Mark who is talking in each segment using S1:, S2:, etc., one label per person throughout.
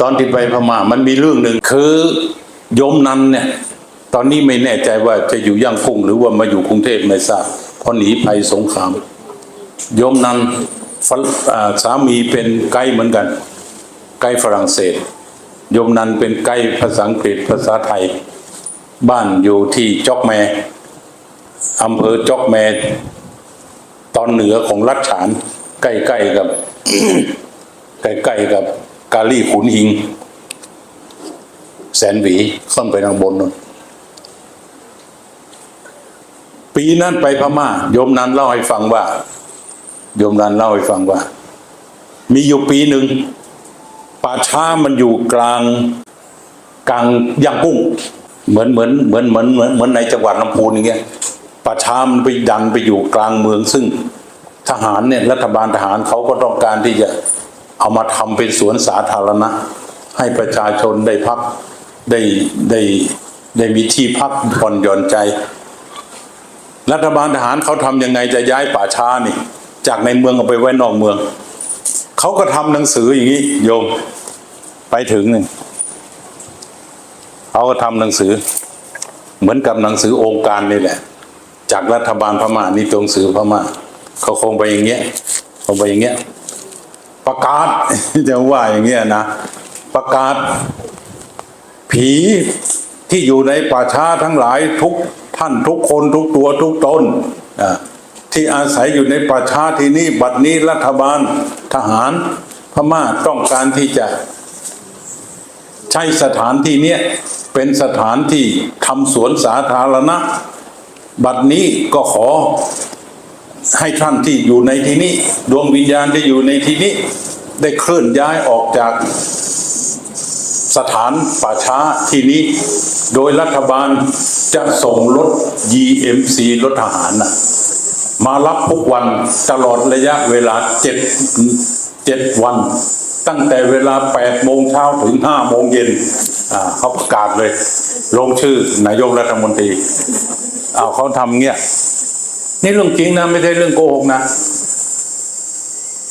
S1: ตอนที่ไปพม่ามันมีเรื่องหนึ่งคือโยมนันเนี่ยตอนนี้ไม่แน่ใจว่าจะอยู่ย่างกุ้งหรือว่ามาอยู่กรุงเทพไม่ทราบเพราะหนีภัยสงครามโยมนันสามีเป็นไกด์เหมือนกัน ไกด์ฝรั่งเศสโยมนันเป็นไกด์ภาษาอังกฤษภาษาไทย บ้านอยู่ที่จอกแมอำเภอจอกแมตอนเหนือของรัฐฉานใกล้ๆกับใกล้ๆกับ กาลี่ขุนหิง แสนหวีขึ้นไปทางบนนู่นปีนั้นไปพม่าโยมนันเล่าให้ฟังว่า โยมนันเล่าให้ฟังว่า มีอยู่ปีหนึ่งป่าช้ามันอยู่กลางกลางย่างกุ้ง เหมือนเหมือนเหมือนเหมือนเหมือนเหมือนในจังหวัดลำพูนอย่างเงี้ยป่าช้ามันไปดันไปอยู่กลางเมืองซึ่งทหารเนี่ยรัฐบาลทหารเขาก็ต้องการที่จะ เอามาทำเป็นสวนสาธารณะ ให้ประชาชนได้พักได้ได้ได้มีที่พักผ่อนหย่อนใจ รัฐบาลทหารเขาทำยังไงจะย้ายป่าช้านี่ จากในเมืองเอาไปไว้นอกเมือง เขาก็ทำหนังสืออย่างนี้ โยมไปถึงหนึ่งเขาก็ทำหนังสือ เหมือนกับหนังสือองค์การนี่แหละ จากรัฐบาลพม่านี่ตัวหนังสือพม่าเขาคงไปอย่างเงี้ยคงไปอย่างเงี้ย ประกาศจะว่าอย่างเงี้ยนะประกาศ ผีที่อยู่ในป่าช้าทั้งหลายทุกท่านทุกคนทุกตัวทุกตนที่อาศัยอยู่ในป่าช้าที่นี่บัดนี้รัฐบาลทหารพม่าต้องการที่จะ ใช้สถานที่เนี้ยเป็นสถานที่ทำสวนสาธารณะ บัดนี้ก็ขอ ให้ท่านที่อยู่ในที่นี้ ดวงวิญญาณที่อยู่ในที่นี้ ได้เคลื่อนย้ายออกจากสถานป่าช้าที่นี้ โดยรัฐบาลจะส่งรถ GMC รถทหารนะมารับทุกวันตลอดระยะเวลาเจ็ดเจ็ดวัน ตั้งแต่เวลาแปดโมงเช้าถึงห้าโมงเย็นเขาประกาศเลย ลงชื่อนายกรัฐมนตรีเอาเขาทำเงี้ย นี่เรื่องจริงนะไม่ใช่เรื่องโกหกนะ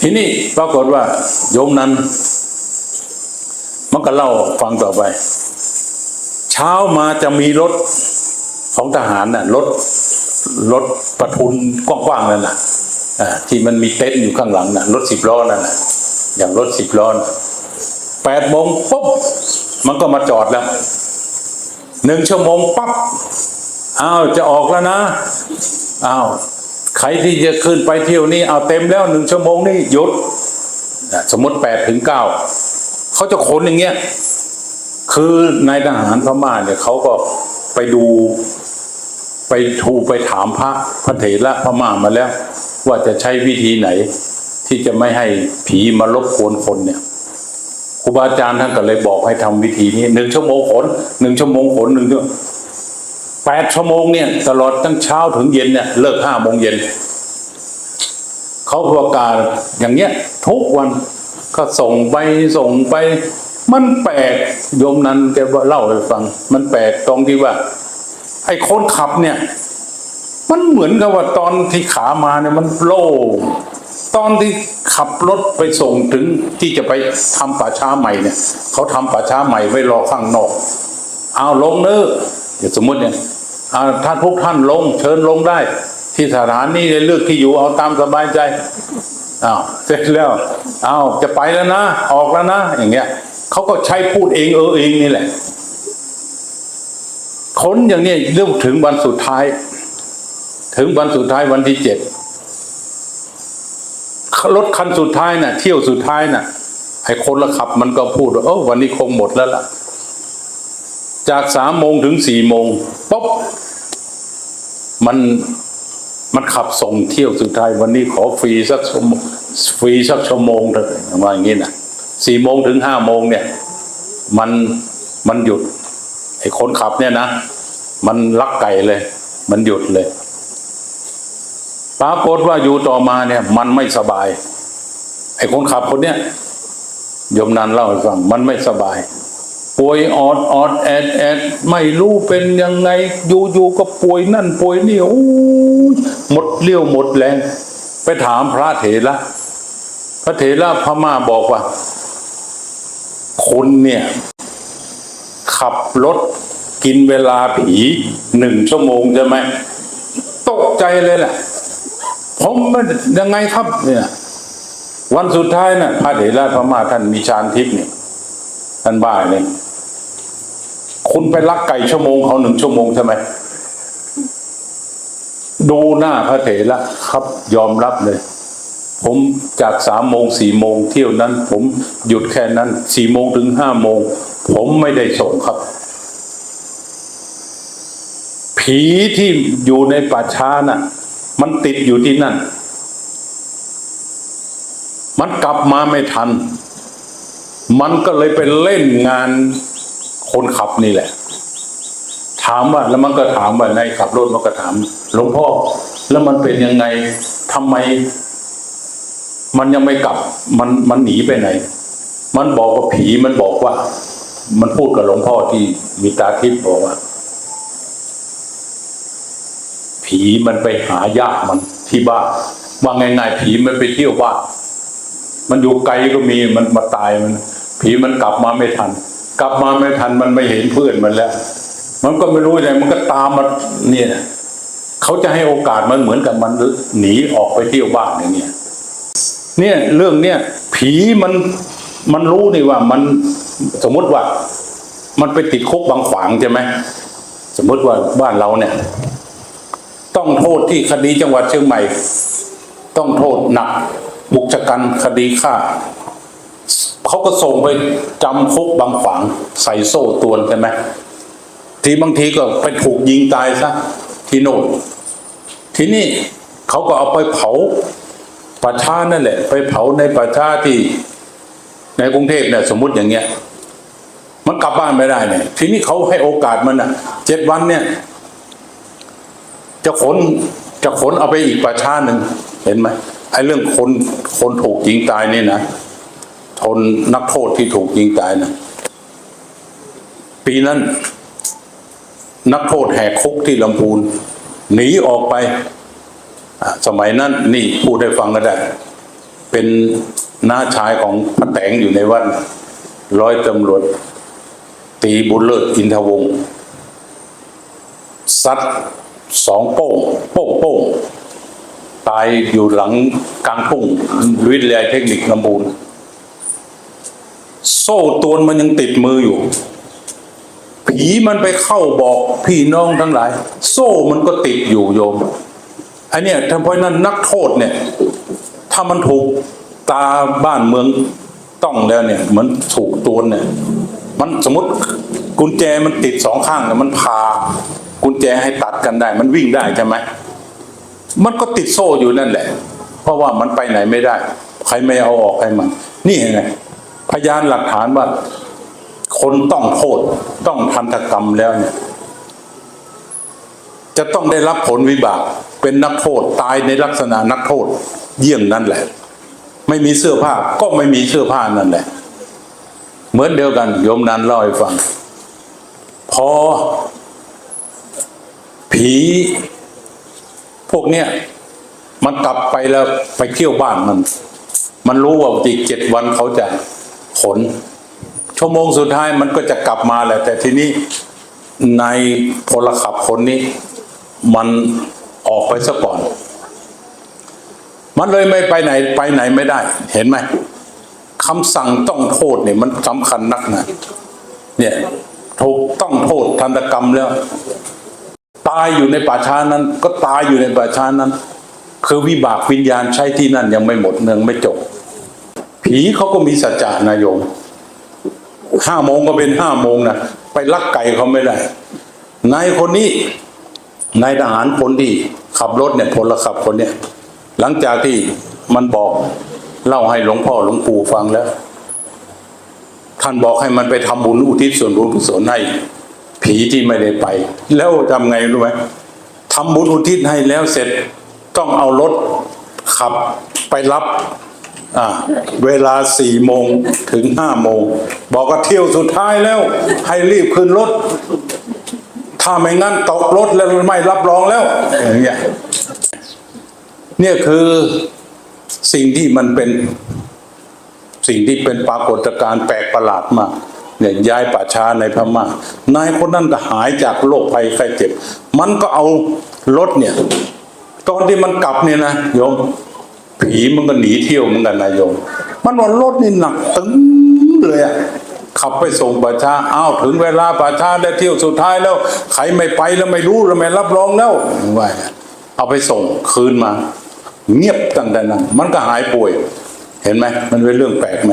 S1: ทีนี้ปรากฏว่า โยมนั้น มันก็เล่าฟังต่อไป เช้ามาจะมีรถของทหารน่ะรถรถประทุนกว้างๆนั่นน่ะที่มันมีเต็นท์อยู่ข้างหลังน่ะรถสิบล้อนั่นนะอย่างรถสิบล้อนะแปดโมงปุ๊บมันก็มาจอดแล้วหนึ่งชั่วโมงปั๊บอ้าวจะออกแล้วนะ อ้าวใครที่จะขึ้นไปเที่ยวนี้เอาเต็มแล้วหนึ่งชั่วโมงนี่หยุดสมมติแปดถึงเก้าเขาจะขนอย่างเงี้ยคือนายทหารพม่าเนี่ยเขาก็ไปดูไปทูไปถามพระพระเถระพม่ามาแล้ว ว่าจะใช้วิธีไหน ที่จะไม่ให้ผีมารบกวนคนเนี่ยครูบาอาจารย์ท่านก็เลยบอกให้ทำวิธีนี้หนึ่งชั่วโมงขนหนึ่งชั่วโมงขนหนึ่งชั่ว แปดชั่วโมงเนี่ย ตลอดตั้งเช้าถึงเย็นเนี่ย เลิกห้าโมงเย็น เขาประกาศอย่างเงี้ย ทุกวันก็ส่งไปส่งไป มันแปลกโยมนั้นแกว่าเล่าให้ฟัง มันแปลกตรงที่ว่า ไอ้คนขับเนี่ย มันเหมือนกับว่าตอนที่ขามาเนี่ยมันโล่งตอนที่ขับรถไปส่งถึงที่จะไปทำป่าช้าใหม่เนี่ยเขาทำป่าช้าใหม่ไว้รอข้างนอก เอาลงเนอะเดี๋ยวสมมติเนี่ย อ่าถ้าทุกท่านลง เชิญลงได้ ที่สถานนี้เลือกที่อยู่เอาตามสบายใจอ้าวเสร็จแล้วอ้าวจะไปแล้วนะ ออกแล้วนะ อย่างเงี้ยเขาก็ใช้พูดเองเออเองนี่แหละค้นอย่างเนี้ยเรื่องถึงวันสุดท้าย ถึงวันสุดท้ายวันที่เจ็ดรถคันสุดท้ายน่ะ เที่ยวสุดท้ายน่ะไอ้คนละขับมันก็พูดว่าเออวันนี้คงหมดแล้วล่ะ จากสามโมงถึงสี่โมงปุ๊บมันมันขับส่งเที่ยวสุดท้ายวันนี้ขอฟรีสักชั่วโมงฟรีสักชั่วโมงเถอะว่าอย่างนี้นะสี่โมงถึงห้าโมงเนี่ย มันมันหยุดไอ้คนขับเนี่ยนะมันลักไก่เลย มันหยุดเลยปรากฏว่าอยู่ต่อมาเนี่ย มันไม่สบายไอ้คนขับคนเนี้ยยมนันเล่าให้ฟังมันไม่สบาย ป่วยออดออดแอดแอดไม่รู้เป็นยังไงอยู่อยู่ก็ป่วยนั่นป่วยนี่โอ้หมดเลี้ยวหมดแรง ไปถามพระเถระพระเถระพม่าบอกว่าคุณเนี่ย ขับรถกินเวลาผีหนึ่งชั่วโมงใช่ไหมตกใจเลยแหละผมมันยังไงครับเนี่ย วันสุดท้ายน่ะพระเถระพม่าท่านมีฌานทิพย์เนี่ย ท่านบ้าเนี่ยคุณไปลักไก่ชั่วโมงเขาหนึ่งชั่วโมงใช่ไหมดูหน้าพระเถระครับยอมรับเลย ผมจากสามโมงสี่โมงเที่ยวนั้น ผมหยุดแค่นั้นสี่โมงถึงห้าโมง ผมไม่ได้ส่งครับ ผีที่อยู่ในป่าช้าน่ะ มันติดอยู่ที่นั่น มันกลับมาไม่ทัน มันก็เลยไปเล่นงานคนขับนี่แหละ ถามว่าแล้วมันก็ถามว่าในขับรถมันก็ถามหลวงพ่อแล้วมันเป็นยังไงทำไม มันยังไม่กลับ มันมันหนีไปไหน มันบอกว่าผีมันบอกว่า มันพูดกับหลวงพ่อที่มีตาทิพย์บอกว่า ผีมันไปหาญาติมันที่บ้านว่าง่ายๆผีมันไปเที่ยวบ้านมันอยู่ไกลก็มีมันมาตายมัน ผีมันกลับมาไม่ทัน กลับมาไม่ทันมันไม่เห็นเพื่อนมันแล้ว มันก็ไม่รู้ไงมันก็ตามมาเนี่ยเขาจะให้โอกาสมันเหมือนกับมันหนีออกไปเที่ยวบ้านอย่างเงี้ยเนี่ยเรื่องเนี่ยผีมันมันรู้นี่ว่ามันสมมติว่า มันไปติดคุกบางขวางใช่ไหมสมมติว่าบ้านเราเนี่ย ต้องโทษที่คดีจังหวัดเชียงใหม่ ต้องโทษหนัก บุกชะกันคดีฆ่า เขาก็ส่งไปจำคุกบางขวางใส่โซ่ตวนใช่ไหมทีบางทีก็ไปถูกยิงตายซะที่โน่นทีนี้เขาก็เอาไปเผาป่าช้านั่นแหละ ไปเผาในป่าช้าที่ ในกรุงเทพเนี่ยสมมติอย่างเงี้ย มันกลับบ้านไม่ได้เนี่ยทีนี้เขาให้โอกาสมันอะเจ็ดวันเนี่ย จะขนจะขนเอาไปอีกป่าช้าหนึ่งเห็นไหมไอ้เรื่องคนคนถูกยิงตายนี่นะ ทนนักโทษที่ถูกยิงตายนะปีนั้น นักโทษแหกคุกที่ลำพูน หนีออกไป สมัยนั้นนี่พูดให้ฟังก็ได้ เป็นน้าชายของพระแตงอยู่ในวัดร้อยตำรวจ ตีบุญเลิศอินทวงศ์ซัดสองโป้งโป้งโป้งตายอยู่หลังกลางทุ่งวิทยาเทคนิคลำพูน โซ่ตรวนมันยังติดมืออยู่ ผีมันไปเข้าบอกพี่น้องทั้งหลาย โซ่มันก็ติดอยู่โยมอันเนี้ยทำเพราะนั้นนักโทษเนี่ย ถ้ามันถูกตาบ้านเมืองต้องแล้วเนี่ย เหมือนถูกตัวเนี่ย มันสมมติกุญแจมันติดสองข้างเนี่ยมันพากุญแจให้ตัดกันได้ มันวิ่งได้ใช่ไหมมันก็ติดโซ่อยู่นั่นแหละ เพราะว่ามันไปไหนไม่ได้ ใครไม่เอาออกให้มันนี่ไง พยานหลักฐานว่าคนต้องโทษต้องทันตกรรมแล้วเนี่ย จะต้องได้รับผลวิบาก เป็นนักโทษตายในลักษณะนักโทษ เยี่ยงนั่นแหละ ไม่มีเสื้อผ้าก็ไม่มีเสื้อผ้านั่นแหละ เหมือนเดียวกันโยมนันเล่าให้ฟัง พอ ผี พวกเนี้ยมันกลับไปแล้วไปเที่ยวบ้านมัน มันรู้ว่าอีกเจ็ดวันเขาจะ ขนชั่วโมงสุดท้ายมันก็จะกลับมาแหละ แต่ทีนี้ในพลขับคนนี้ มันออกไปซะก่อน มันเลยไม่ไปไหนไปไหนไม่ได้ เห็นไหมคำสั่งต้องโทษเนี่ยมันสำคัญนักนะเนี่ยถูกต้องโทษทันตกรรมแล้ว ตายอยู่ในป่าช้านั้น ก็ตายอยู่ในป่าช้านั้น คือวิบากวิญญาณใช้ที่นั่นยังไม่หมดเนืองไม่จบ ผีเขาก็มีสัจจานายโยมห้าโมงก็เป็นห้าโมงนะไปลักไก่เขาไม่ได้นายคนนี้นายทหารคนที่ขับรถเนี่ยพลขับคนเนี่ย หลังจากที่มันบอกเล่าให้หลวงพ่อหลวงปู่ฟังแล้ว ท่านบอกให้มันไปทำบุญอุทิศส่วนบุญกุศลให้ผีที่ไม่ได้ไป แล้วทำไงรู้ไหมทำบุญอุทิศให้แล้วเสร็จต้องเอารถขับไปรับ เวลาสี่โมงถึงห้าโมง บอกว่าเที่ยวสุดท้ายแล้ว ให้รีบขึ้นรถ ถ้าไม่งั้นตกรถแล้วไม่รับรองแล้ว อย่างเงี้ยเนี่ยคือสิ่งที่มันเป็นสิ่งที่เป็นปรากฏการณ์แปลกประหลาดมากเนี่ยย้ายป่าช้าในพม่านายคนนั้นก็หายจากโรคภัยไข้เจ็บ มันก็เอารถเนี่ย ตอนที่มันกลับเนี่ยนะโยม ผีมันก็หนีเที่ยวเหมือนกันนะโยมมันว่ารถนี่หนักตึงเลยอะขับไปส่งป่าชาอ้าวถึงเวลาป่าชาได้เที่ยวสุดท้ายแล้วใครไม่ไปแล้วไม่รู้แล้วไม่รับรองแล้วว่าเอาไปส่งคืนมา เงียบตั้งแต่นั้นมันก็หายป่วย เห็นไหมมันเป็นเรื่องแปลกไหม